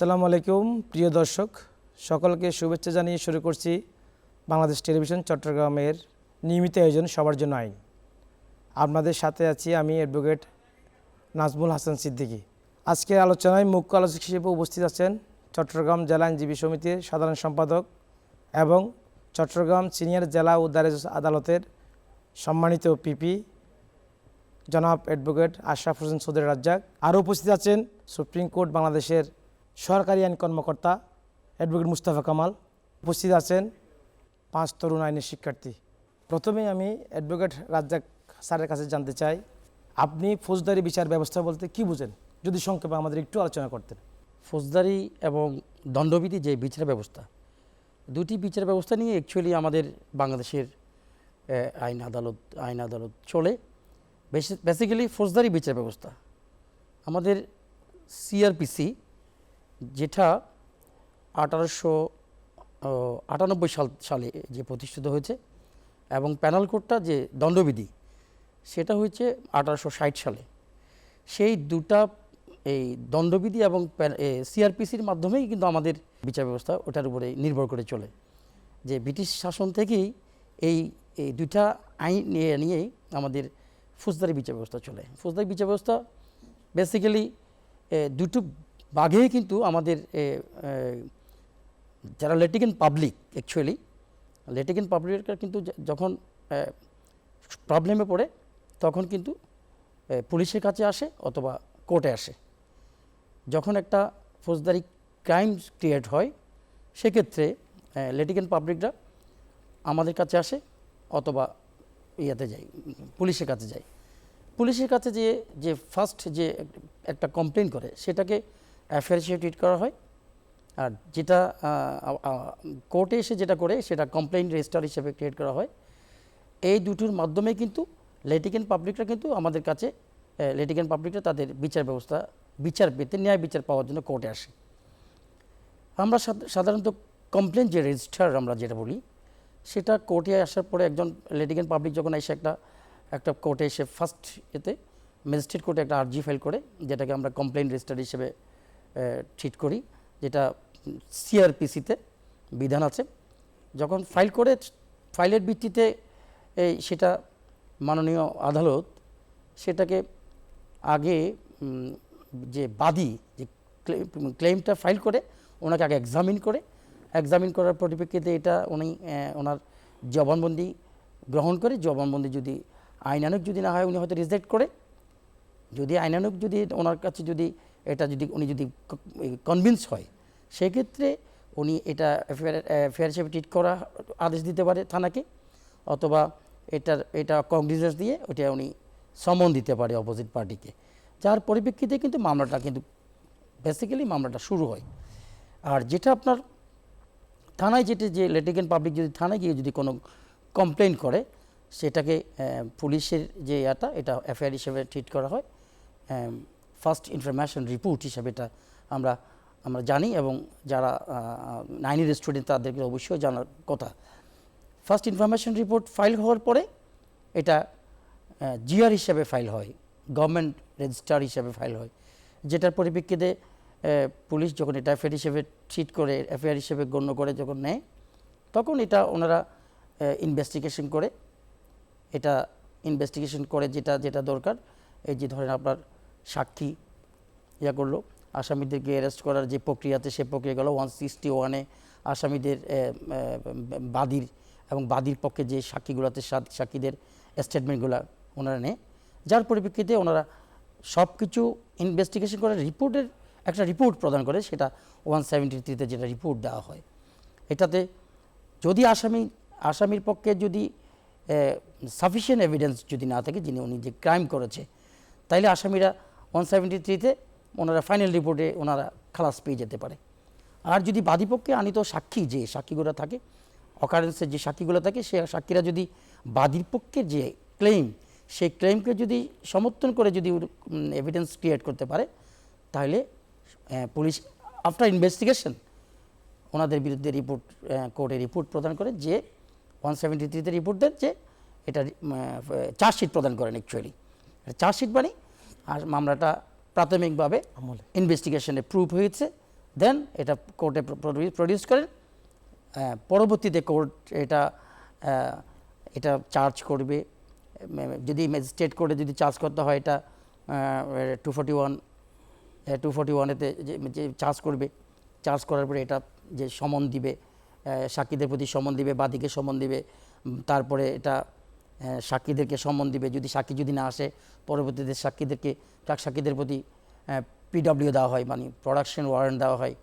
আসসালামু আলাইকুম, প্রিয় দর্শক। সকলকে শুভেচ্ছা জানিয়ে শুরু করছি বাংলাদেশ টেলিভিশন চট্টগ্রামের নিয়মিত আয়োজন সবার জন্য আইন। আপনাদের সাথে আছি আমি অ্যাডভোকেট নাজমুল হাসান সিদ্দিকী। আজকের আলোচনায় মুখ্য আলোচক হিসেবে উপস্থিত আছেন চট্টগ্রাম জেলা আইনজীবী সমিতির সাধারণ সম্পাদক এবং চট্টগ্রাম সিনিয়র জেলা ও দারেজ আদালতের সম্মানিত পিপি জনাব অ্যাডভোকেট আশরাফ হোসেন সৌদের রাজ্জাক। আরও উপস্থিত আছেন সুপ্রিম কোর্ট বাংলাদেশের সরকারি আইন কর্মকর্তা অ্যাডভোকেট মুস্তাফা কামাল উপস্থিত আছেন পাঁচ তরুণ আইনের শিক্ষার্থী। প্রথমেই আমি অ্যাডভোকেট রাজ্জাক স্যারের কাছে জানতে চাই, আপনি ফৌজদারি বিচার ব্যবস্থা বলতে কি বুঝেন? যদি সংক্ষেপে আমাদের একটু আলোচনা করতেন। ফৌজদারি এবং দণ্ডবিধি যে বিচার ব্যবস্থা, দুটি বিচার ব্যবস্থা নিয়ে অ্যাকচুয়ালি আমাদের বাংলাদেশের আইন আদালত আইন আদালত চলে। বেসিক্যালি ফৌজদারি বিচার ব্যবস্থা। আমাদের সিআরপিসি যেটা আঠারোশো আটানব্বই সাল, সালে যে প্রতিষ্ঠিত হয়েছে এবং প্যানাল কোডটা যে দণ্ডবিধি, সেটা হয়েছে আঠারোশো ষাট সালে। সেই দুটা, এই দণ্ডবিধি এবং সিআরপিসির মাধ্যমেই কিন্তু আমাদের বিচার ব্যবস্থা ওটার উপরে নির্ভর করে চলে। যে ব্রিটিশ শাসন থেকেই এই এই দুইটা আইন নিয়ে নিয়েই আমাদের ফৌজদারি বিচার ব্যবস্থা চলে। ফৌজদারি বিচার ব্যবস্থা বেসিক্যালি দুটো বাঘেই কিন্তু আমাদের যারা লেটিকেন পাবলিক অ্যাকচুয়ালি লেটিকেন পাবলিকরা কিন্তু যখন প্রবলেমে পড়ে, তখন কিন্তু পুলিশের কাছে আসে অথবা কোর্টে আসে। যখন একটা ফৌজদারি ক্রাইম ক্রিয়েট হয়, সেক্ষেত্রে লেটিকেন পাবলিকরা আমাদের কাছে আসে অথবা ইয়াতে যায়, পুলিশের কাছে যায়। পুলিশের কাছে যে যে ফার্স্ট যে একটা কমপ্লেন করে, সেটাকে অ্যাফেয়ার হিসেবে ট্রিট করা হয়। আর যেটা কোর্টে এসে যেটা করে সেটা কমপ্লেন রেজিস্টার হিসেবে ক্রিয়েট করা হয়। এই দুটোর মাধ্যমে কিন্তু লেটিকেন পাবলিকরা কিন্তু আমাদের কাছে লেটিকেন পাবলিকরা তাদের বিচার ব্যবস্থা, বিচার পেতে, ন্যায় বিচার পাওয়ার জন্য কোর্টে আসে। আমরা সাধারণত কমপ্লেন যে রেজিস্টার আমরা যেটা বলি, সেটা কোর্টে আসার পরে একজন লেটিকেন পাবলিক যখন এসে একটা একটা কোর্টে এসে ফার্স্ট এতে, ম্যাজিস্ট্রেট কোর্টে একটা আর্জি ফাইল করে, যেটাকে আমরা কমপ্লেন রেজিস্টার হিসেবে ট্রিট করি, যেটা সিআরপিসিতে বিধান আছে। যখন ফাইল করে ফাইলের ভিত্তিতে এই সেটা মাননীয় আদালত সেটাকে আগে যে বাদী, যে ক্লেমটা ফাইল করে, ওনাকে আগে এক্সামিন করে। এক্সামিন করার পরিপ্রেক্ষিতে এটা উনি ওনার জবানবন্দি গ্রহণ করে। জবানবন্দি যদি আইনানুক যদি না হয়, উনি হয়তো রিজেক্ট করে। যদি আইনানুক যদি ওনার কাছে যদি এটা যদি উনি যদি কনভিন্স হয়, সেক্ষেত্রে উনি এটা এফআইআর হিসেবে ট্রিট করা আদেশ দিতে পারে থানাকে, অথবা এটার, এটা কংগ্রেস দিয়ে ওটা উনি সমন দিতে পারে অপোজিট পার্টিকে যার পরিপ্রেক্ষিতে কিন্তু মামলাটা কিন্তু বেসিক্যালি মামলাটা শুরু হয়। আর যেটা আপনার, থানায় যেটা যে লেটিকেন পাবলিক যদি থানায় গিয়ে যদি কোনো কমপ্লেন করে, সেটাকে পুলিশের যে ইয়াটা, এটা এফআইআর হিসেবে ট্রিট করা হয় ফার্স্ট ইনফরমেশন রিপোর্ট হিসাবে এটা আমরা আমরা জানি এবং যারা নাইনের স্টুডেন্ট তাদেরকে অবশ্যই জানার কথা। ফার্স্ট ইনফরমেশন রিপোর্ট ফাইল হওয়ার পরে এটা জিআর হিসাবে ফাইল হয় গভর্নমেন্ট রেজিস্টার হিসাবে ফাইল হয়। যেটার পরিপ্রেক্ষিতে পুলিশ যখন এটা এফআইআর হিসেবে ট্রিট করে এফআইআর হিসেবে গণ্য করে যখন নেয়, তখন এটা ওনারা ইনভেস্টিগেশন করে। এটা ইনভেস্টিগেশন করে যেটা যেটা দরকার। এই যে ধরেন আপনার সাক্ষী ইয়া করল। আসামিদেরকে অ্যারেস্ট করার যে প্রক্রিয়াতে সে প্রক্রিয়া গেল ওয়ান সিক্সটি ওয়ানে আসামিদের বাদীর এবং বাদীর পক্ষে যে সাক্ষীগুলোতে সাক্ষীদের স্টেটমেন্টগুলো ওনারা নেয়। যার পরিপ্রেক্ষিতে ওনারা সব কিছু ইনভেস্টিগেশন করে রিপোর্টের একটা রিপোর্ট প্রদান করে, সেটা ওয়ান সেভেন্টি থ্রিতে যেটা রিপোর্ট দেওয়া হয়। এটাতে যদি আসামি, আসামির পক্ষে যদি সাফিসিয়েন্ট এভিডেন্স যদি না থাকে, যিনি উনি যে ক্রাইম করেছে, তাইলে আসামিরা ওয়ান সেভেন্টি থ্রিতে ওনারা ফাইনাল রিপোর্টে ওনারা খালাস পেয়ে যেতে পারে। আর যদি বাদীপক্ষে আনিত সাক্ষী যে সাক্ষীগুলো থাকে অকারেন্সের যে সাক্ষীগুলো থাকে, সে সাক্ষীরা যদি বাদীর পক্ষের যে ক্লেম সেই ক্লেমকে যদি সমর্থন করে যদি এভিডেন্স ক্রিয়েট করতে পারে, তাহলে পুলিশ আফটার ইনভেস্টিগেশন ওনাদের বিরুদ্ধে রিপোর্ট কোর্টে রিপোর্ট প্রদান করে যে ওয়ান সেভেন্টি থ্রিতে রিপোর্ট দেন যে এটা চার্জশিট প্রদান করেন অ্যাকচুয়ালি চার্জশিট মানে আর মামলাটা প্রাথমিকভাবে ইনভেস্টিগেশনে প্রুভ হয়েছে। দেন এটা কোর্টে প্রডিউস করেন পরবর্তীতে কোর্ট এটা এটা চার্জ করবে। যদি ম্যাজিস্ট্রেট কোর্টে যদি চার্জ করতে হয় এটা two forty one two forty ওয়ানেতে যে চার্জ করবে চার্জ করার পরে এটা যে সমন দিবে সাক্ষীদের প্রতি সমন দিবে বাদীকে সমন দিবে তারপরে এটা সাক্ষীদেরকে সমন দিবে। যদি সাক্ষী যদি না আসে, পরবর্তীতে সাক্ষীদেরকে প্রাক সাক্ষীদের প্রতি পিডব্লিউ দেওয়া হয় মানে প্রোডাকশন ওয়ারেন্ট দেওয়া হয়।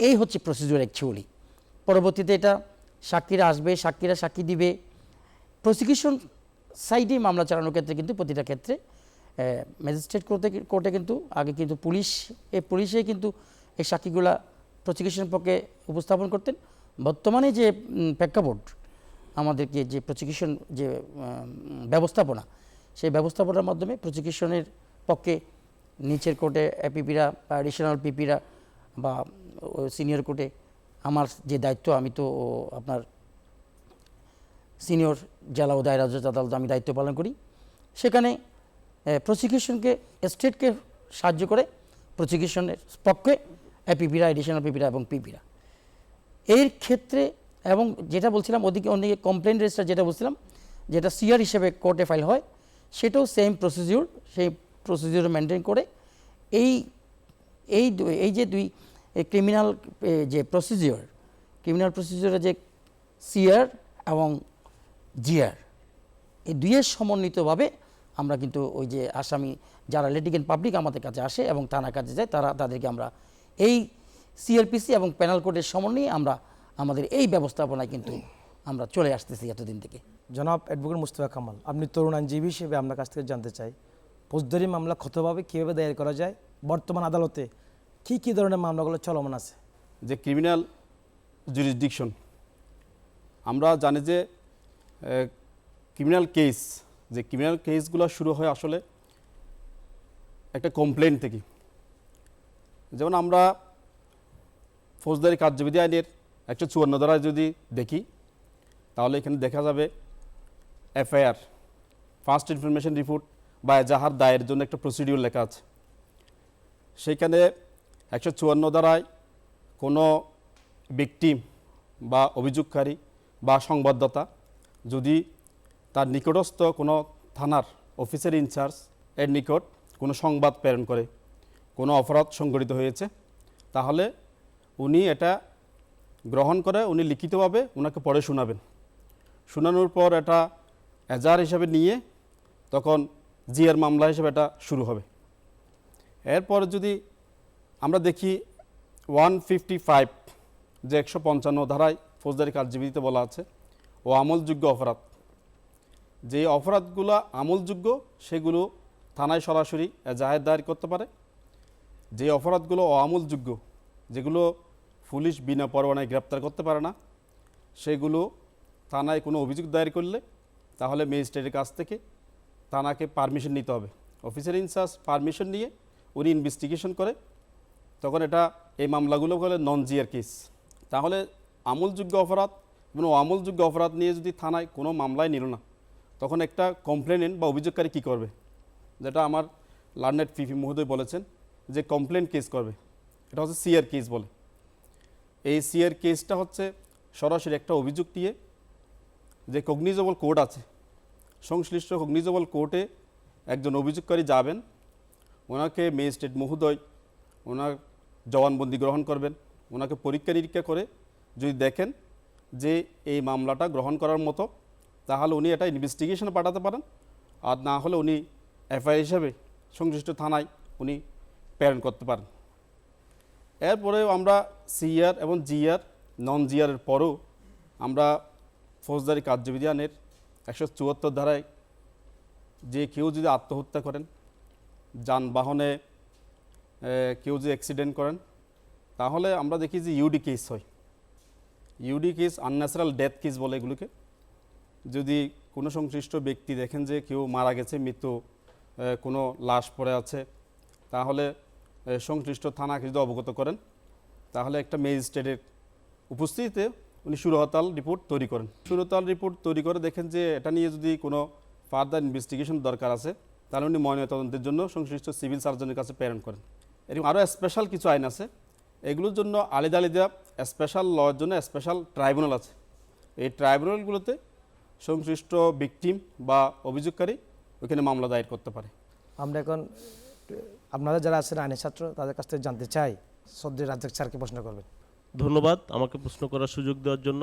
এই হচ্ছে প্রসিডিউর অ্যাকচুয়ালি পরবর্তীতে এটা সাক্ষীরা আসবে, সাক্ষীরা সাক্ষী দিবে। প্রসিকিউশন সাইডে মামলা চালানোর ক্ষেত্রে কিন্তু প্রতিটা ক্ষেত্রে ম্যাজিস্ট্রেট কোর্টে কোর্টে কিন্তু, আগে কিন্তু পুলিশ, এই পুলিশে কিন্তু এই সাক্ষীগুলা প্রসিকিউশন পক্ষে উপস্থাপন করতেন। বর্তমানে যে প্রেক্ষাপট আমাদেরকে যে প্রসিকিউশন যে ব্যবস্থাপনা, সেই ব্যবস্থাপনার মাধ্যমে প্রসিকিউশনের পক্ষে নিচের কোর্টে পিপিরা বা অ্যাডিশনাল পিপিরা বা সিনিয়র কোর্টে আমার যে দায়িত্ব, আমি তো আপনার সিনিয়র জেলা ও দায়রা আদালত আমি দায়িত্ব পালন করি, সেখানে প্রসিকিউশনকে স্টেটকে সাহায্য করে প্রসিকিউশনের পক্ষে এপিপিরা এডিশনাল পিপিরা এবং পিপিরা এর ক্ষেত্রে এবং যেটা বলছিলাম, ওদিকে অন্যদিকে কমপ্লেন রেজিস্টার যেটা বলছিলাম, যেটা সিআর হিসেবে কোর্টে ফাইল হয়, সেটাও সেম প্রসিডিউর সেই প্রসিডিউর মেনটেন করে এই এই এই যে দুই ক্রিমিনাল যে প্রসিডিওর ক্রিমিনাল প্রসিডিওরে যে সিআর এবং জিআর এই দুইয়ের সমন্বিতভাবে আমরা কিন্তু ওই যে আসামি যারা লিটিগেন্ট পাবলিক আমাদের কাছে আসে এবং থানার কাছে যায়, তারা তাদেরকে আমরা এই সিআরপিসি এবং প্যানাল কোর্টের সমন্বয়ে আমরা আমাদের এই ব্যবস্থাপনায় কিন্তু আমরা চলে আসতেছি এতদিন থেকে। জনাব অ্যাডভোকেট মুস্তফা কামাল আপনি তরুণ আইনজীবী হিসেবে আপনার কাছ থেকে জানতে চাই ফৌজদারি মামলা ক্ষতভাবে কীভাবে দায়ের করা যায় বর্তমান আদালতে কী কী ধরনের মামলাগুলো চলমান আছে? যে ক্রিমিনাল জুরিসডিকশন আমরা জানি যে ক্রিমিনাল কেস যে ক্রিমিনাল কেসগুলো শুরু হয় আসলে একটা কমপ্লেন থেকে। যেমন আমরা ফৌজদারি কার্যবিধি আইনের একশো চুয়ান্ন দ্বারা যদি দেখি, তাহলে এখানে দেখা যাবে এফআইআর, ফার্স্ট ইনফরমেশন রিপোর্ট, বা এজাহার দায়ের জন্য একটা প্রসিডিউর লেখা আছে। সেইখানে একশো চুয়ান্ন দ্বারায় কোনো ব্যক্তি বা অভিযোগকারী বা সংবাদদাতা যদি তার নিকটস্থ কোনো থানার অফিসের ইনচার্জ এর নিকট কোনো সংবাদ প্রেরণ করে, কোনো অপরাধ সংঘটিত হয়েছে, তাহলে উনি এটা গ্রহণ করে উনি লিখিতভাবে ওনাকে পড়ে শোনাবেন। শোনানোর পর এটা এজাহার হিসাবে নিয়ে তখন জিয়ার মামলা হিসেবে এটা শুরু হবে। এরপর যদি আমরা দেখি ওয়ান ফিফটি ফাইভ, যে একশো পঞ্চান্ন ধারায় ফৌজদারি কার্যবিধিতে বলা আছে, ও আমলযোগ্য অপরাধ। যে অপরাধগুলো আমলযোগ্য, সেগুলো থানায় সরাসরি জাহের দায়ের করতে পারে। যে অপরাধগুলো অআমলযোগ্য, যেগুলো পুলিশ বিনা পরোয়ানায় গ্রেপ্তার করতে পারে না। সেগুলো থানায় কোনো অভিযোগ দায়ের করলে তাহলে ম্যাজিস্ট্রেটের কাছ থেকে থানাকে পারমিশন নিতে হবে। অফিসার ইনচার্জ পারমিশন নিয়ে উনি ইনভেস্টিগেশন করে, তখন এটা এই মামলাগুলো বলে নন জিয়ার কেস তাহলে আমলযোগ্য অপরাধ এবং আমলযোগ্য অপরাধ নিয়ে যদি থানায় কোনো মামলায় নিল না, তখন একটা কমপ্লেনেন্ট বা অভিযোগকারী কী করবে? যেটা আমার লার্নেট পিপি মহোদয় বলেছেন যে কমপ্লেন কেস করবে। এটা হচ্ছে সিআর কেস বলে। এই সিআর কেসটা হচ্ছে সরাসরি একটা অভিযোগ দিয়ে যে কগনিজেবল কোর্ট আছে, সংশ্লিষ্ট কগনিজেবল কোর্টে একজন অভিযোগকারী যাবেন, ওনাকে ম্যাজিস্ট্রেট মহোদয়, ওনার জবানবন্দি গ্রহণ করবেন, ওনাকে পরীক্ষা নিরীক্ষা করে যদি দেখেন যে এই মামলাটা গ্রহণ করার মতো, তাহলে উনি এটা ইনভেস্টিগেশনে পাঠাতে পারেন, আর না হলে উনি এফআইআর হিসাবে সংশ্লিষ্ট থানায় উনি প্রেরণ করতে পারেন। এরপরেও আমরা সিআর এবং জিআর নন জিআরের পরেও আমরা ফৌজদারি কার্যবিধি আইনের একশো চুয়াত্তর ধারায় যে কেউ যদি আত্মহত্যা করেন, যানবাহনে কেউ যদি অ্যাক্সিডেন্ট করেন, তাহলে আমরা দেখি যে ইউডি কেস হয়। UD case unnatural death case বলে এগুলোকে। যদি কোনো সংশ্লিষ্ট ব্যক্তি দেখেন যে কেউ মারা গেছে, মৃত্যু কোনো লাশ পড়ে আছে, তাহলে সংশ্লিষ্ট থানাকে যদি অবগত করেন। তাহলে একটা ম্যাজিস্ট্রেটের উপস্থিতিতে উনি সুরহতাল রিপোর্ট তৈরি করেন। সুরহতাল রিপোর্ট তৈরি করে দেখেন যে এটা নিয়ে যদি কোনো ফার্দার ইনভেস্টিগেশন দরকার আছে, তাহলে উনি ময়নাতদন্তের জন্য সংশ্লিষ্ট সিভিল সার্জনের কাছে প্রেরণ করেন। এরকম আরও স্পেশাল কিছু আইন আছে। এগুলোর জন্য আলাদা আলাদা স্পেশাল লর জন্য স্পেশাল ট্রাইব্যুনাল আছে। এই ট্রাইব্যুনালগুলোতে সংশ্লিষ্ট ভিকটিম বা অভিযোগকারী ওইখানে মামলা দায়ের করতে পারে। আমরা এখন আপনারা যারা আছেন আইনের ছাত্র, তাদের কাছ থেকে জানতে চাই সদ্য রাজ্জাক স্যারকে প্রশ্ন করবেন। ধন্যবাদ আমাকে প্রশ্ন করার সুযোগ দেওয়ার জন্য।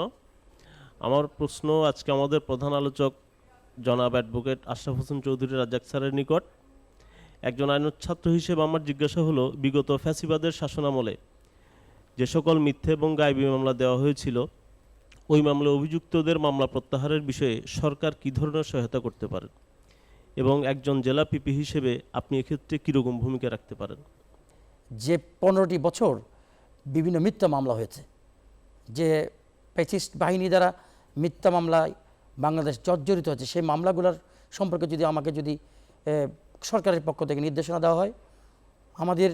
আমার প্রশ্ন আজকে আমাদের প্রধান আলোচক জনাব অ্যাডভোকেট আশরাফ হোসেন চৌধুরী রাজ্জাক স্যারের নিকট। একজন আইন ছাত্র হিসেবে আমার জিজ্ঞাসা হলো, বিগত ফ্যাসিবাদের শাসনামলে যে সকল মিথ্যে এবং গায়েবী মামলা দেওয়া হয়েছিল, ওই মামলায় অভিযুক্তদের মামলা প্রত্যাহারের বিষয়ে সরকার কী ধরনের সহায়তা করতে পারেন এবং একজন জেলা পিপি হিসেবে আপনি এক্ষেত্রে কীরকম ভূমিকা রাখতে পারেন? যে পনেরোটি বছর বিভিন্ন মিথ্যা মামলা হয়েছে, যে পেচিস্ট বাহিনী দ্বারা মিথ্যা মামলায় বাংলাদেশ জর্জরিত হচ্ছে সেই মামলাগুলোর সম্পর্কে যদি আমাকে যদি সরকারের পক্ষ থেকে নির্দেশনা দেওয়া হয়, আমাদের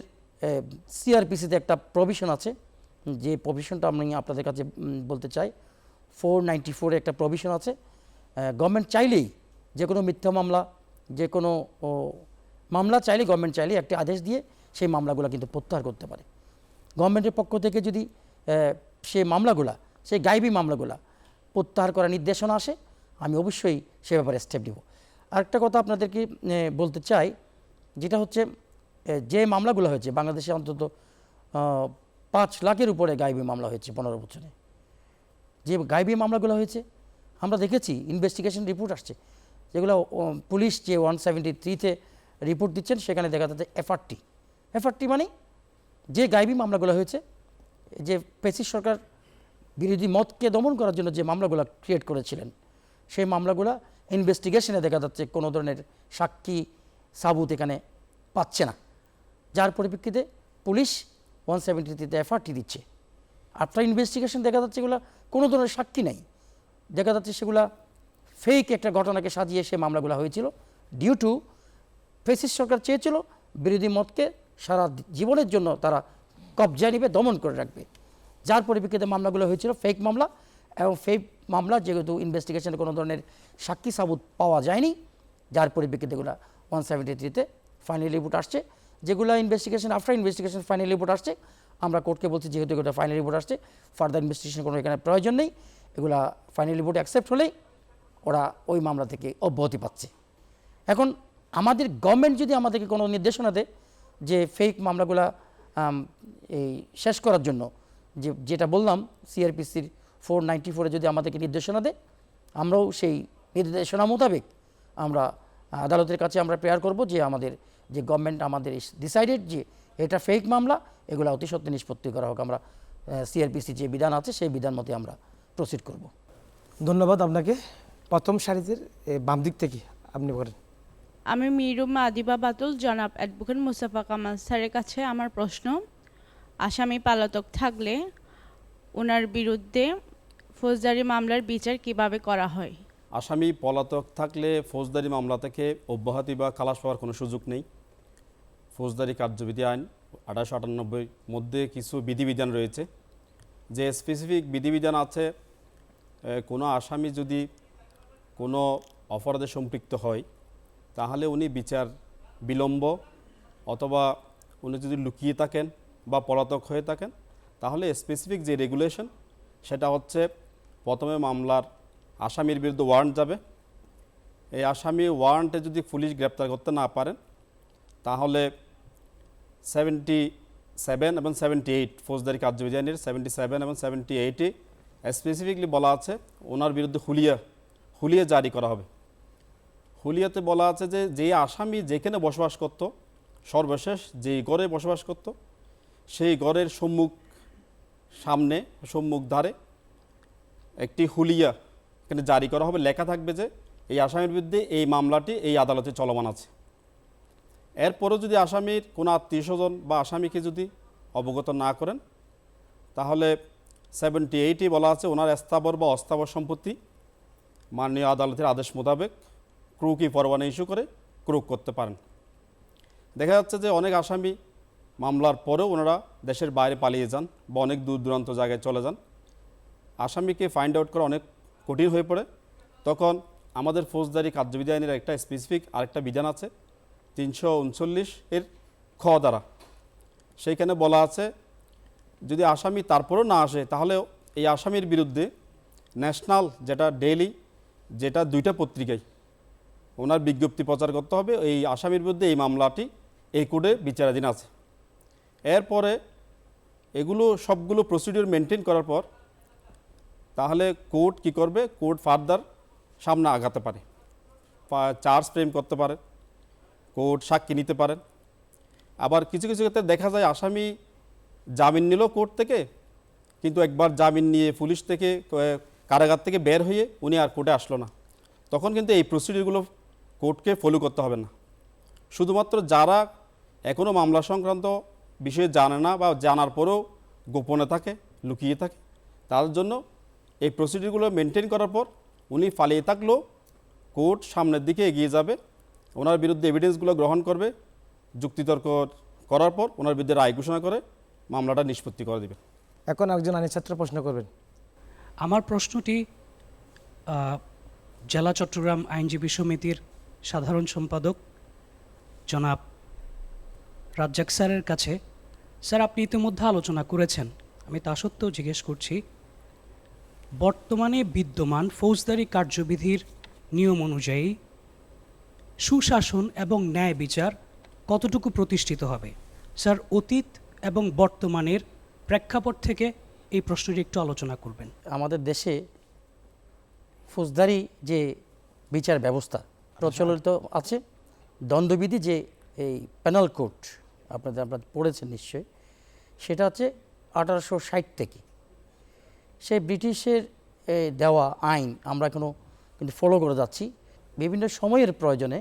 সিআরপিসিতে একটা প্রভিশন আছে, যে প্রভিশনটা আমি আপনাদের কাছে বলতে চাই। ফোর নাইনটি ফোরে একটা প্রভিশন আছে। গভর্নমেন্ট চাইলেই যে কোনো মিথ্যা মামলা যে কোনো মামলা চাইলে গভর্নমেন্ট চাইলে একটি আদেশ দিয়ে সেই মামলাগুলো কিন্তু প্রত্যাহার করতে পারে। গভর্নমেন্টের পক্ষ থেকে যদি সে মামলাগুলা, সেই গাইবী মামলাগুলা প্রত্যাহার করার নির্দেশনা আসে, আমি অবশ্যই সে ব্যাপারে স্টেপ নেব। আরেকটা কথা আপনাদেরকে বলতে চাই, যেটা হচ্ছে যে মামলাগুলো হয়েছে, বাংলাদেশে অন্তত পাঁচ লাখের উপরে গাইবী মামলা হয়েছে পনেরো বছরে। যে গাইবী মামলাগুলো হয়েছে, আমরা দেখেছি ইনভেস্টিগেশন রিপোর্ট আসছে। যেগুলো পুলিশ যে ওয়ান সেভেন্টি থ্রিতে রিপোর্ট দিচ্ছেন, সেখানে দেখা যাচ্ছে এফআরটি। এফআরটি মানে যে গাইবী মামলাগুলো হয়েছে, যে পেসি সরকার বিরোধী মতকে দমন করার জন্য যে মামলাগুলো ক্রিয়েট করেছিলেন, সেই মামলাগুলো ইনভেস্টিগেশনে দেখা যাচ্ছে কোনো ধরনের সাক্ষী, সাবুত এখানে পাচ্ছে না। যার পরিপ্রেক্ষিতে পুলিশ ওয়ান সেভেন্টি থ্রিতে এফআরটি দিচ্ছে। আফটার ইনভেস্টিগেশন দেখা যাচ্ছে এগুলো কোনো ধরনের সাক্ষী নেই। দেখা যাচ্ছে সেগুলা ফেক একটা ঘটনাকে সাজিয়ে সে মামলাগুলো হয়েছিল ডিউ টু ফেসিস সরকার চেয়েছিল বিরোধী মতকে সারা জীবনের জন্য তারা কবজায় নিবে, দমন করে রাখবে। যার পরিপ্রেক্ষিতে মামলাগুলো হয়েছিল ফেক মামলা এবং ফেক মামলা যেহেতু ইনভেস্টিগেশনে কোনো ধরনের সাক্ষী সাবুত পাওয়া যায়নি, যার পরিপ্রেক্ষিতে এগুলো ওয়ান সেভেন্টি থ্রিতে ফাইনাল রিপোর্ট আসছে, যেগুলো investigation after investigation final report আসছে, আমরা কোর্টকে বলছি যেহেতু এগুলো ফাইনাল রিপোর্ট আসছে ফার্দার ইনভেস্টিগেশন কোনো এখানে প্রয়োজন নেই, এগুলা ফাইনাল রিপোর্ট অ্যাকসেপ্ট হলেই ওরা ওই মামলা থেকে অব্যাহতি পাচ্ছে। এখন আমাদের গভর্নমেন্ট যদি আমাদেরকে কোনো নির্দেশনা দেয় যে ফেক মামলাগুলা এই শেষ করার জন্য, যে, যেটা বললাম সিআরপিসির ফোর নাইনটি ফোরে যদি আমাদেরকে নির্দেশনা দেয়, আমরাও সেই নির্দেশনা মোতাবেক আমরা আদালতের কাছে আমরা প্রেয়ার করব যে আমাদের, যে গভর্নমেন্ট আমাদের ডিসাইডেড যে এটা ফেক মামলা, এগুলো অতি সত্ত্বে নিষ্পত্তি করা হোক, আমরা সিআরপিসি যে বিধান আছে, সেই বিধান মতে আমরা প্রসিড করব। ধন্যবাদ আপনাকে। প্রথম সারিতে এ, বাম দিক থেকে আপনি বলেন। আমি মিরুমা আদিবা বাতুল জনাব অ্যাডভোকেট মুসাফা কামাল স্যারের কাছে আমার প্রশ্ন। আসামি পালাতক থাকলে ওনার বিরুদ্ধে ফৌজদারি মামলার বিচার কীভাবে করা হয়? আসামি পলাতক থাকলে ফৌজদারি মামলা থেকে অব্যাহতি বা খালাস পাওয়ার কোনো সুযোগ নেই। ফৌজদারি কার্যবিধি আইন আঠারোশো আটানব্বই মধ্যে কিছু বিধিবিধান রয়েছে। যে স্পেসিফিক বিধিবিধান আছে কোনো আসামি যদি কোনো অপরাধে সম্পৃক্ত হয়, তাহলে উনি বিচার বিলম্ব অথবা উনি যদি লুকিয়ে থাকেন বা পলাতক হয়ে থাকেন, তাহলে স্পেসিফিক যে রেগুলেশন সেটা হচ্ছে প্রথমে মামলার আসামির বিরুদ্ধে ওয়ারেন্ট যাবে। এই আসামি ওয়ারেন্টে যদি পুলিশ গ্রেপ্তার করতে না পারেন, তাহলে সেভেন্টি সেভেন এবং সেভেন্টি এইট ফৌজদারি কার্যবিধি আইনের সেভেন্টি সেভেন এবং সেভেন্টি এইটে স্পেসিফিকলি বলা আছে, ওনার বিরুদ্ধে হুলিয়া হুলিয়া জারি করা হবে। হুলিয়াতে বলা আছে যে যে আসামি যেখানে বসবাস করত, সর্বশেষ যেই গড়ে বসবাস করত, সেই গড়ের সম্মুখ সামনে, সম্মুখ ধারে একটি হুলিয়া এখানে জারি করা হবে। লেখা থাকবে যে, এই আসামির বিরুদ্ধে এই মামলাটি, এই আদালতে চলমান আছে। এরপরও যদি আসামির কোনো আত্মীয় স্বজন বা আসামিকে যদি অবগত না করেন, তাহলে সেভেন্টি এইটই বলা আছে, ওনার স্থাবর বা অস্থাবর সম্পত্তি মাননীয় আদালতের আদেশ মোতাবেক ক্রুকি পরোয়ানা ইস্যু করে ক্রুক করতে পারেন। দেখা যাচ্ছে যে অনেক আসামি মামলার পরেও ওনারা দেশের বাইরে পালিয়ে যান বা অনেক দূর দূরান্ত জায়গায় চলে যান। আসামিকে ফাইন্ড আউট করা অনেক কঠিন হয়ে পড়ে। তখন আমাদের ফৌজদারি কার্যবিধি আইনের একটা স্পেসিফিক আরেকটা বিধান আছে তিনশো উনচল্লিশ এর খ দ্বারা। সেইখানে বলা আছে, যদি আসামি তারপরেও না আসে তাহলে এই আসামির বিরুদ্ধে ন্যাশনাল যেটা ডেইলি যেটা দুইটা পত্রিকায় ওনার বিজ্ঞপ্তি প্রচার করতে হবে, এই আসামির বিরুদ্ধে এই মামলাটি এই কোর্টে বিচারাধীন আছে। এরপরে এগুলো সবগুলো প্রসিডিওর মেনটেন করার পর, তাহলে কোর্ট কি করবে? কোর্ট ফার্দার সামনে আগাতে পারে। চার্জ ফ্রেম করতে পারে। কোর্ট সাক্ষী নিতে পারেন আবার কিছু কিছু ক্ষেত্রে দেখা যায় আসামি জামিন নিল কোর্ট থেকে, কিন্তু একবার জামিন নিয়ে পুলিশ থেকে কারাগার থেকে বের হয়ে উনি আর কোর্টে আসলো না। তখন কিন্তু এই প্রসিডিউরগুলো কোর্টকে ফলো করতে হবে না। শুধুমাত্র যারা এখনও মামলা সংক্রান্ত বিষয়ে জানে না বা জানার পরেও গোপনে থাকে, লুকিয়ে থাকে, তার জন্য এই প্রসিডিউরগুলো মেনটেন করার পর উনি পালিয়ে থাকলেও কোর্ট সামনের দিকে এগিয়ে যাবে। ওনার বিরুদ্ধে এভিডেন্সগুলো গ্রহণ করবে, যুক্তিতর্ক করার পর ওনার বিরুদ্ধে রায় ঘোষণা করে মামলাটা নিষ্পত্তি করে দেবে। এখন একজন আইনি ছাত্র প্রশ্ন করবেন। আমার প্রশ্নটি জেলা চট্টগ্রাম আইনজীবী সমিতির সাধারণ সম্পাদক জনাব রাজ্জাক স্যারের কাছে। স্যার, আপনি ইতিমধ্যে আলোচনা করেছেন। আমি তা সত্ত্বেও জিজ্ঞেস করছি, বর্তমানে বিদ্যমান ফৌজদারি কার্যবিধির নিয়ম অনুযায়ী সুশাসন এবং ন্যায় বিচার কতটুকু প্রতিষ্ঠিত হবে? স্যার, অতীত এবং বর্তমানের প্রেক্ষাপট থেকে এই প্রশ্নটি একটু আলোচনা করবেন। আমাদের দেশে ফৌজদারি যে বিচার ব্যবস্থা প্রচলিত আছে, দণ্ডবিধি যে এই প্যানাল কোড আপনাদের, আপনারা পড়েছেন নিশ্চয়ই, সেটা হচ্ছে আঠারোশো ষাট থেকে। সেই ব্রিটিশের দেওয়া আইন আমরা এখনও কিন্তু ফলো করে যাচ্ছি। বিভিন্ন সময়ের প্রয়োজনে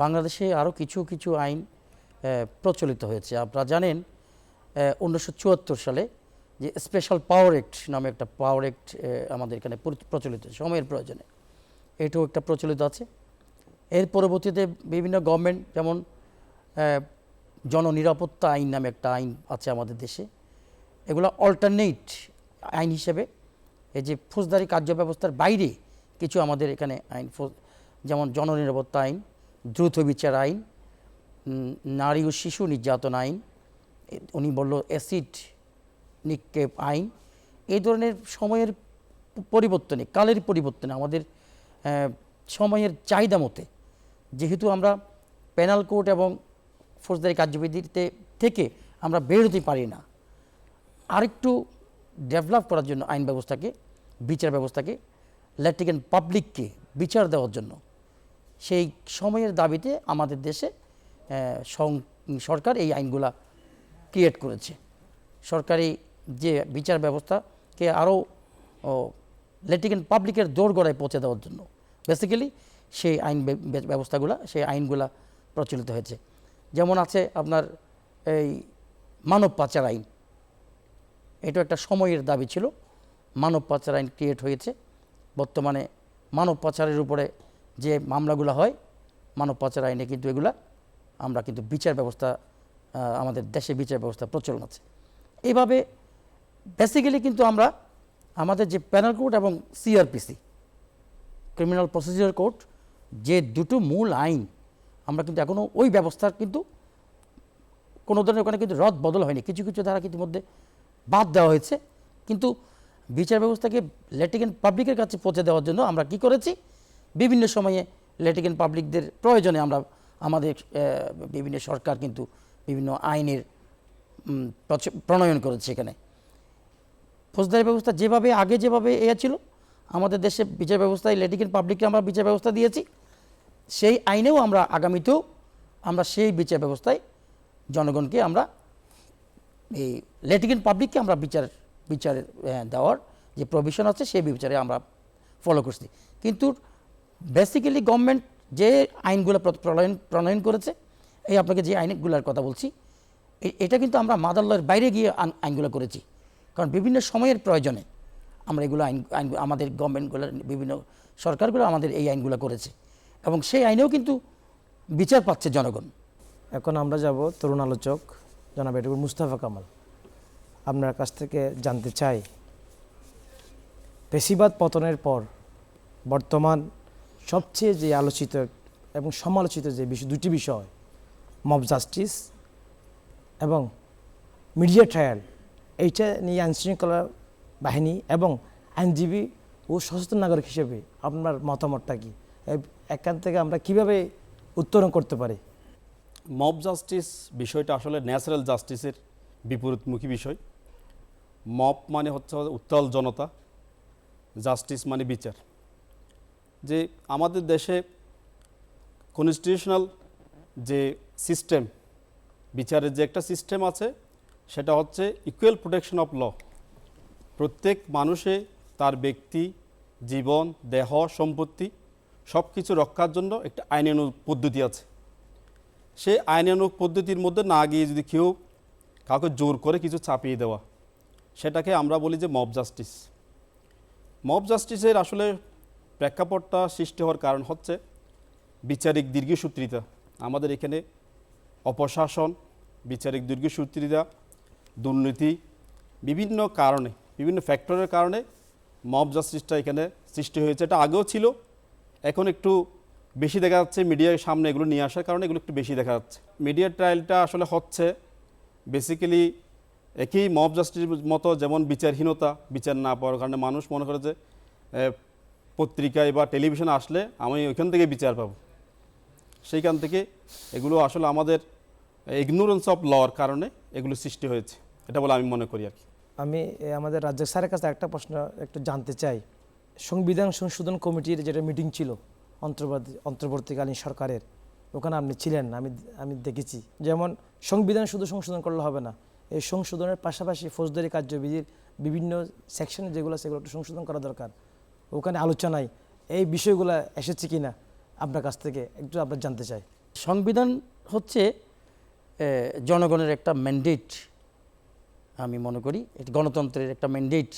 বাংলাদেশে আরও কিছু কিছু আইন প্রচলিত হয়েছে। আপনারা জানেন উনিশশো চুয়াত্তর সালে যে স্পেশাল পাওয়ার অ্যাক্ট নামে একটা পাওয়ার অ্যাক্ট আমাদের এখানে প্রচলিত, সময়ের প্রয়োজনে। এটাও একটা প্রচলিত আছে। এর পরবর্তীতে বিভিন্ন গভর্নমেন্ট যেমন জননিরাপত্তা আইন নামে একটা আইন আছে আমাদের দেশে। এগুলো অল্টারনেট আইন হিসেবে এই যে ফৌজদারি কার্য ব্যবস্থার বাইরে কিছু আমাদের এখানে আইন যেমন জননিরাপত্তা আইন, দ্রুত বিচার আইন নারী ও শিশু নির্যাতন আইন উনি বলল অ্যাসিড নিক্ষেপ আইন, এই ধরনের সময়ের পরিবর্তনে, কালের পরিবর্তনে আমাদের সময়ের চাহিদা মতে, যেহেতু আমরা পেনাল কোড এবং ফৌজদারি কার্যবিধিতে থেকে আমরা বেরোতে পারি না, আরেকটু ডেভেলপ করার জন্য আইন ব্যবস্থাকে, বিচার ব্যবস্থাকে ল্যাটিকেন পাবলিককে বিচার দেওয়ার জন্য, সেই সময়ের দাবিতে আমাদের দেশে সরকার এই আইনগুলা ক্রিয়েট করেছে। সরকারি যে বিচার ব্যবস্থাকে আরও লেটিকেন পাবলিকের দোরগড়ায় পৌঁছে দেওয়ার জন্য। বেসিক্যালি সেই আইন ব্যবস্থাগুলা, সেই আইনগুলা প্রচলিত হয়েছে। যেমন আছে আপনার এই মানব পাচার আইন। এটা একটা সময়ের দাবি ছিল। মানব পাচার আইন ক্রিয়েট হয়েছে। বর্তমানে মানব পাচারের উপরে যে মামলাগুলো হয়, মানব পাচার আইনে কিন্তু এগুলা, আমরা কিন্তু বিচার ব্যবস্থা আমাদের দেশে বিচার ব্যবস্থা প্রচলন আছে। এইভাবে বেসিক্যালি কিন্তু আমরা আমাদের যে প্যানেল কোড এবং সিআরপিসি ক্রিমিনাল প্রসিডিওর কোড যে দুটো মূল আইন, আমরা কিন্তু এখনও ওই ব্যবস্থার কিন্তু কোনো ধরনের ওখানে কিন্তু রদ বদল হয়নি। কিছু কিছু ধারা কিন্তু মধ্যে বাদ দেওয়া হয়েছে। কিন্তু বিচার ব্যবস্থাকে লেটিকেন পাবলিকের কাছে পৌঁছে দেওয়ার জন্য আমরা কি করেছি? বিভিন্ন সময়ে লেটিকেন পাবলিকদের প্রয়োজনে আমরা আমাদের বিভিন্ন সরকার কিন্তু বিভিন্ন আইনের প্রণয়ন করেছে এখানে। ফৌজদারি ব্যবস্থা যেভাবে, আগে যেভাবে এ ছিল, আমাদের দেশে বিচার ব্যবস্থায় লেটিকেন পাবলিককে আমরা বিচার ব্যবস্থা দিয়েছি। সেই আইনেও আমরা আগামীতেও আমরা সেই বিচার ব্যবস্থায় জনগণকে আমরা এই লেটিকেন পাবলিককে আমরা বিচার বিচার দেওয়ার যে প্রভিশন আছে, সেই বিচারে আমরা ফলো করছি। কিন্তু বেসিক্যালি গভর্নমেন্ট যে আইনগুলো প্রণয়ন প্রণয়ন করেছে, এই আপনাকে যে আইনগুলোর কথা বলছি এটা কিন্তু আমরা মাদাল্যের বাইরে গিয়ে আইনগুলো করেছি। কারণ বিভিন্ন সময়ের প্রয়োজনে আমরা এগুলো আইন আইন, আমাদের গভর্নমেন্টগুলোর বিভিন্ন সরকারগুলো আমাদের এই আইনগুলো করেছে। এবং সেই আইনেও কিন্তু বিচার পাচ্ছে জনগণ। এখন আমরা যাব তরুণ আলোচক জনাব এটুকুর মুস্তাফা কামাল। আপনার কাছ থেকে জানতে চাই, পেশিবাদ পতনের পর বর্তমান সবচেয়ে যে আলোচিত এবং সমালোচিত যে বিষয়, দুটি বিষয় মব জাস্টিস এবং মিডিয়া ট্রায়াল এইটা নিয়ে আইনশৃঙ্খলা বাহিনী এবং আইনজীবী ও সচেতন নাগরিক হিসেবে আপনার মতামতটা কি? এখান থেকে আমরা কীভাবে উত্তরণ করতে পারি? মব জাস্টিস বিষয়টা আসলে ন্যাচারাল জাস্টিসের বিপরীতমুখী বিষয়। মব মানে হচ্ছে উত্তাল জনতা, জাস্টিস মানে বিচার। যে আমাদের দেশে কনস্টিটিউশনাল যে সিস্টেম বিচারের যে একটা সিস্টেম আছে সেটা হচ্ছে ইকুয়াল প্রোটেকশন অফ ল প্রত্যেক মানুষে তার ব্যক্তি, জীবন, দেহ, সম্পত্তি সব কিছু রক্ষার জন্য একটা আইনানুগ পদ্ধতি আছে। সেই আইনানুগ পদ্ধতির মধ্যে না গিয়ে যদি কেউ কাউকে জোর করে কিছু চাপিয়ে দেওয়া, সেটাকে আমরা বলি যে মব জাস্টিস মব জাস্টিসের আসলে প্রেক্ষাপটটা সৃষ্টি হওয়ার কারণ হচ্ছে বিচারিক দীর্ঘসূত্রিতা। আমাদের এখানে অপশাসন, বিচারিক দীর্ঘসূত্রিতা দুর্নীতি, বিভিন্ন কারণে, বিভিন্ন ফ্যাক্টরের কারণে মব জাস্টিসটা এখানে সৃষ্টি হয়েছে। এটা আগেও ছিল, এখন একটু বেশি দেখা যাচ্ছে মিডিয়ার সামনে এগুলো নিয়ে আসার কারণে এগুলো একটু বেশি দেখা যাচ্ছে। মিডিয়ার ট্রায়ালটা আসলে হচ্ছে বেসিক্যালি একই মব জাস্টিস মতো যেমন বিচারহীনতা, বিচার না পাওয়ার কারণে মানুষ মনে করে যে পত্রিকায় বা টেলিভিশনে আসলে আমি ওইখান থেকে বিচার পাবো। সেইখান থেকে এগুলো আসলে আমাদের ইগনোরেন্স অফ লর কারণে এগুলো সৃষ্টি হয়েছে। এটা বলে আমি মনে করি আর কি। আমি আমাদের রাজ্য স্যারের কাছে একটা প্রশ্ন একটু জানতে চাই। সংবিধান সংশোধন কমিটির যেটা মিটিং ছিল অন্তর্বর্তী অন্তর্বর্তীকালীন সরকারের ওখানে আপনি ছিলেন আমি আমি দেখেছি। যেমন সংবিধান শুধু সংশোধন করলে হবে না এই সংশোধনের পাশাপাশি ফৌজদারি কার্যবিধির বিভিন্ন সেকশন যেগুলো সেগুলো একটু সংশোধন করা দরকার। ওখানে আলোচনায় এই বিষয়গুলো এসেছে কি না আপনার কাছ থেকে একটু আপনার জানতে চাই। সংবিধান হচ্ছে জনগণের একটা ম্যান্ডেট আমি মনে করি, এটি গণতন্ত্রের একটা ম্যান্ডেট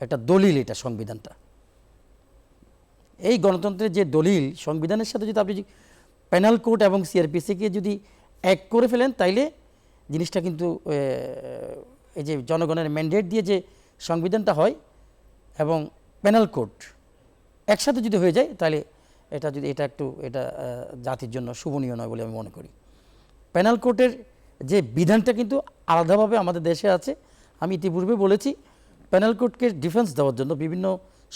একটা দলিল এটা সংবিধানটা। এই গণতন্ত্রের যে দলিল, সংবিধানের সাথে যদি আপনি প্যানাল কোড এবং সিআরপিসিকে যদি এক করে ফেলেন, তাইলে জিনিসটা কিন্তু এই যে জনগণের ম্যান্ডেট দিয়ে যে সংবিধানটা হয় এবং প্যানাল কোড একসাথে যদি হয়ে যায় তাহলে এটা যদি, এটা একটু, এটা জাতির জন্য শুভনীয় নয় বলে আমি মনে করি। প্যানাল কোর্টের যে বিধানটা কিন্তু আলাদাভাবে আমাদের দেশে আছে। আমি ইতিপূর্বে বলেছি প্যানাল কোর্টকে ডিফেন্স দেওয়ার জন্য বিভিন্ন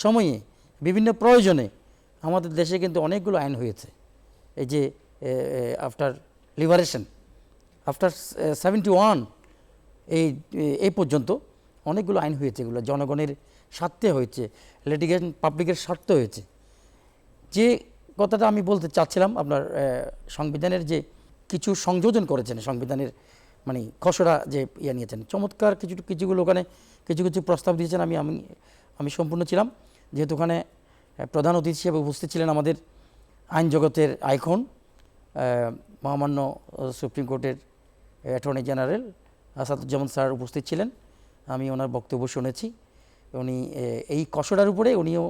সময়ে, বিভিন্ন প্রয়োজনে আমাদের দেশে কিন্তু অনেকগুলো আইন হয়েছে। এই যে after liberation after seventy one এই এই পর্যন্ত অনেকগুলো আইন হয়েছে এগুলো। জনগণের স্বার্থে হয়েছে লিটিগেশন পাবলিকের স্বার্থে হয়েছে। যে কথাটা আমি বলতে চাচ্ছিলাম আপনার সংবিধানের যে কিছু সংযোজন করেছেন সংবিধানের মানে খসড়া যে ইয়ে নিয়েছেন। চমৎকার কিছু, কিছুগুলো ওখানে কিছু কিছু প্রস্তাব দিয়েছেন, আমি আমি আমি সম্পূর্ণ ছিলাম। যেহেতু ওখানে প্রধান অতিথি হিসেবে উপস্থিত ছিলেন আমাদের আইন জগতের আইকন মহামান্য সুপ্রিম কোর্টের অ্যাটর্নি জেনারেল আসাদুজ্জামান স্যার উপস্থিত ছিলেন। আমি ওনার বক্তব্য শুনেছি। উনি এই কষড়ার উপরে উনিও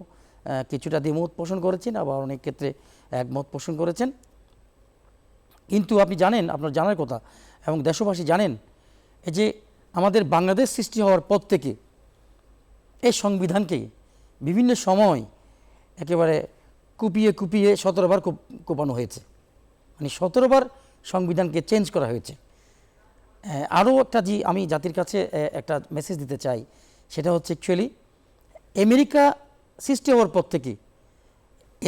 কিছুটা দ্বিমত পোষণ করেছেন, আবার অনেক ক্ষেত্রে একমত পোষণ করেছেন। কিন্তু আপনি জানেন, আপনার জানার কথা, এবং দেশবাসী জানেন, এই যে আমাদের বাংলাদেশ সৃষ্টি হওয়ার পর থেকে এই সংবিধানকে বিভিন্ন সময় একেবারে কুপিয়ে কুপিয়ে সতেরোবার কুপ- কোপানো হয়েছে। মানে সতেরোবার সংবিধানকে চেঞ্জ করা হয়েছে। আরও একটা যে আমি জাতির কাছে একটা মেসেজ দিতে চাই, সেটা হচ্ছে অ্যাকচুয়ালি আমেরিকা সৃষ্টি হওয়ার পর থেকে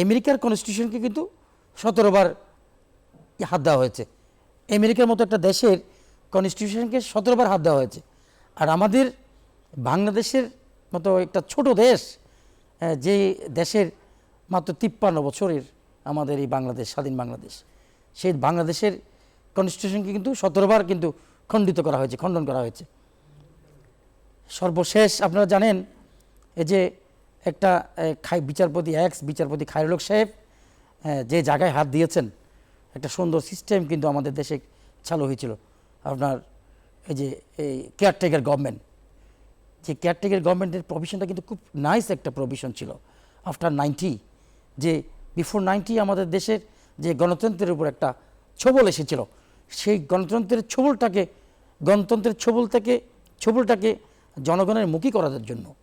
আমেরিকার কনস্টিটিউশনকে কিন্তু সতেরোবার হাত দেওয়া হয়েছে। আমেরিকার মতো একটা দেশের কনস্টিটিউশনকে সতেরোবার হাত দেওয়া হয়েছে। আর আমাদের বাংলাদেশের মতো একটা ছোট দেশ যে দেশের মাত্র তিপ্পান্ন বছরের আমাদের এই বাংলাদেশ, স্বাধীন বাংলাদেশ সেই বাংলাদেশের কনস্টিটিউশনকে কিন্তু সতেরোবার কিন্তু খণ্ডিত করা হয়েছে, খণ্ডন করা হয়েছে। সর্বশেষ আপনারা জানেন, এই যে একটা খাই, বিচারপতি এক্স বিচারপতি খায়রুলক সাহেব যে জায়গায় হাত দিয়েছেন একটা সুন্দর সিস্টেম কিন্তু আমাদের দেশে চালু হয়েছিল। আপনার এই যে, এই কেয়ারটেকার গভর্নমেন্ট যে কেয়ারটেকার গভর্নমেন্টের প্রভিশনটা কিন্তু খুব নাইস একটা প্রভিশন ছিল। আফটার নাইনটি যে বিফোর নাইনটি আমাদের দেশের যে গণতন্ত্রের উপর একটা ছবল এসেছিল। সেই গণতন্ত্রের ছবলটাকে, গণতন্ত্রের ছবল থেকে, ছবলটাকে জনগণের মুখী করার জন্য।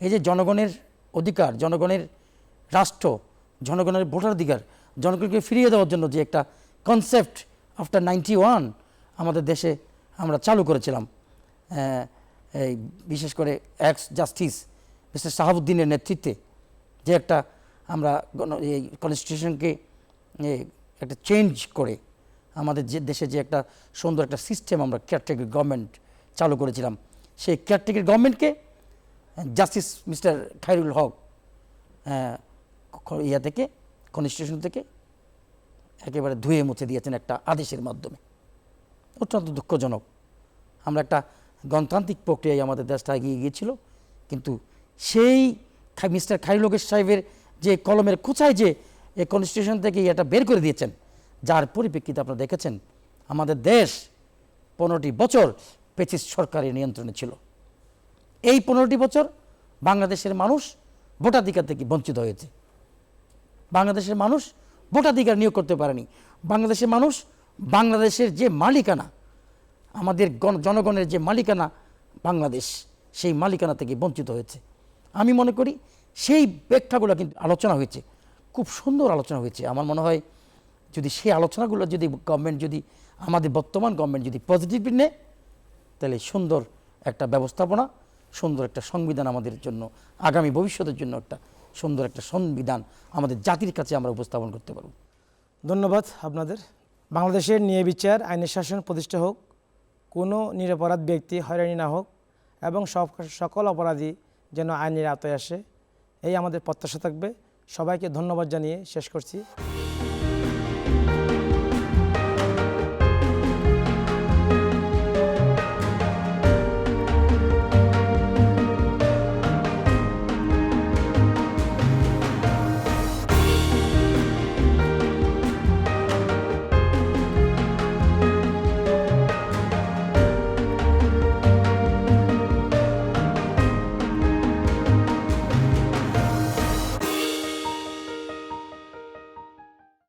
এই যে জনগণের অধিকার, জনগণের রাষ্ট্র, জনগণের ভোটাধিকার জনগণকে ফিরিয়ে দেওয়ার জন্য যে একটা কনসেপ্ট আফটার নাইনটি ওয়ান আমাদের দেশে আমরা চালু করেছিলাম এই বিশেষ করে এক্স জাস্টিস মিস্টার সাহাবুদ্দিনের নেতৃত্বে যে একটা আমরা এই কনস্টিটিউশনকে একটা চেঞ্জ করে আমাদের যে দেশে যে একটা সুন্দর একটা সিস্টেম আমরা কেয়ারটেকার গভর্নমেন্ট চালু করেছিলাম, সেই কেয়ারটেকার গভর্নমেন্টকে জাস্টিস মিস্টার খাইরুল হক ইয়া থেকে কনস্টিটিউশন থেকে একেবারে ধুয়ে মুছে দিয়েছেন একটা আদেশের মাধ্যমে। অত্যন্ত দুঃখজনক। আমরা একটা গণতান্ত্রিক প্রক্রিয়ায় আমাদের দেশটা এগিয়ে গিয়েছিল, কিন্তু সেই মিস্টার খাইরুলকের সাহেবের যে কলমের কুচায় যে এই কনস্টিটিউশন থেকে এটা বের করে দিয়েছেন, যার পরিপ্রেক্ষিতে আপনারা দেখেছেন, আমাদের দেশ পনেরোটি বছর পেচিস সরকারের নিয়ন্ত্রণে ছিল। এই পনেরোটি বছর বাংলাদেশের মানুষ ভোটাধিকার থেকে বঞ্চিত হয়েছে। বাংলাদেশের মানুষ ভোটাধিকার নিয়োগ করতে পারেনি। বাংলাদেশের মানুষ বাংলাদেশের যে মালিকানা, আমাদের জনগণের যে মালিকানা বাংলাদেশ, সেই মালিকানা থেকে বঞ্চিত হয়েছে। আমি মনে করি সেই ব্যাখ্যাগুলো কিন্তু আলোচনা হয়েছে। খুব সুন্দর আলোচনা হয়েছে। আমার মনে হয় যদি সেই আলোচনাগুলো যদি গভর্নমেন্ট যদি, আমাদের বর্তমান গভর্নমেন্ট যদি পজিটিভলি নেয়, তাহলে সুন্দর একটা ব্যবস্থাপনা, সুন্দর একটা সংবিধান আমাদের জন্য, আগামী ভবিষ্যতের জন্য একটা সুন্দর একটা সংবিধান আমাদের জাতির কাছে আমরা উপস্থাপন করতে পারব। ধন্যবাদ আপনাদের। বাংলাদেশের ন্যায় বিচার, আইনের শাসন প্রতিষ্ঠা হোক, কোনো নিরপরাধ ব্যক্তি হয়রানি না হোক এবং সব সকল অপরাধী যেন আইনের আওতায় আসে, এই আমাদের প্রত্যাশা থাকবে। সবাইকে ধন্যবাদ জানিয়ে শেষ করছি।